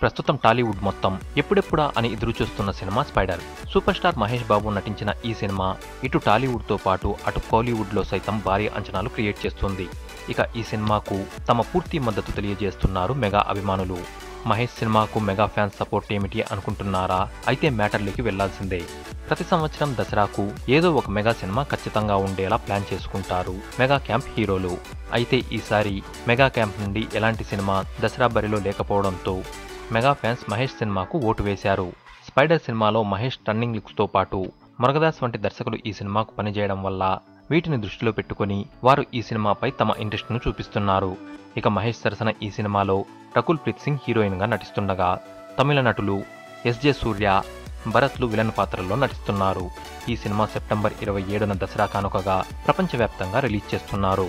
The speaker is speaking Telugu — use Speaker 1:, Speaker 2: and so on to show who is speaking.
Speaker 1: ప్రస్తుతం టాలీవుడ్ మొత్తం ఎప్పుడెప్పుడా అని ఎదురు చూస్తున్న cinema Spyder. Super star Mahesh Babu నటించిన ఈ సినిమా ఇటు టాలీవుడ్తో పాటు అటు కోలీవుడ్లో సైతం భారీ అంచనాలు క్రియేట్ చేస్తుంది. ఇక ఈ సినిమాకు తమ పూర్తి మద్దతు తెలియజేస్తున్నారు మెగా అభిమానులు. మహేష్ సినిమాకు మెగా ఫ్యాన్స్ సపోర్ట్ ఏమిటి అనుకుంటున్నారా? అయితే మ్యాటర్లోకి వెళ్ళాల్సిందే. ప్రతి సంవత్సరం దసరాకు ఏదో ఒక మెగా సినిమా ఖచ్చితంగా ఉండేలా ప్లాన్ చేసుకుంటారు మెగా క్యాంప్ హీరోలు. అయితే ఈసారి మెగా క్యాంప్ నుండి ఎలాంటి సినిమా దసరా బరిలో లేకపోవడంతో మెగా ఫ్యాన్స్ మహేష్ సినిమాకు ఓటు వేశారు. స్పైడర్ సినిమాలో మహేష్ టర్నింగ్ లుక్స్తో పాటు మురగదాస్ వంటి దర్శకులు ఈ సినిమాకు పనిచేయడం వల్ల వీటిని దృష్టిలో పెట్టుకుని వారు ఈ సినిమాపై తమ ఇంట్రెస్ట్ను చూపిస్తున్నారు. ఇక మహేష్ సరసన ఈ సినిమాలో రకుల్ ప్రీత్ సింగ్ హీరోయిన్గా నటిస్తుండగా తమిళ నటులు ఎస్జే సూర్య భరత్లు విలన్ పాత్రల్లో నటిస్తున్నారు. ఈ సినిమా సెప్టెంబర్ ఇరవై ఏడున దసరా కానుకగా ప్రపంచవ్యాప్తంగా రిలీజ్ చేస్తున్నారు.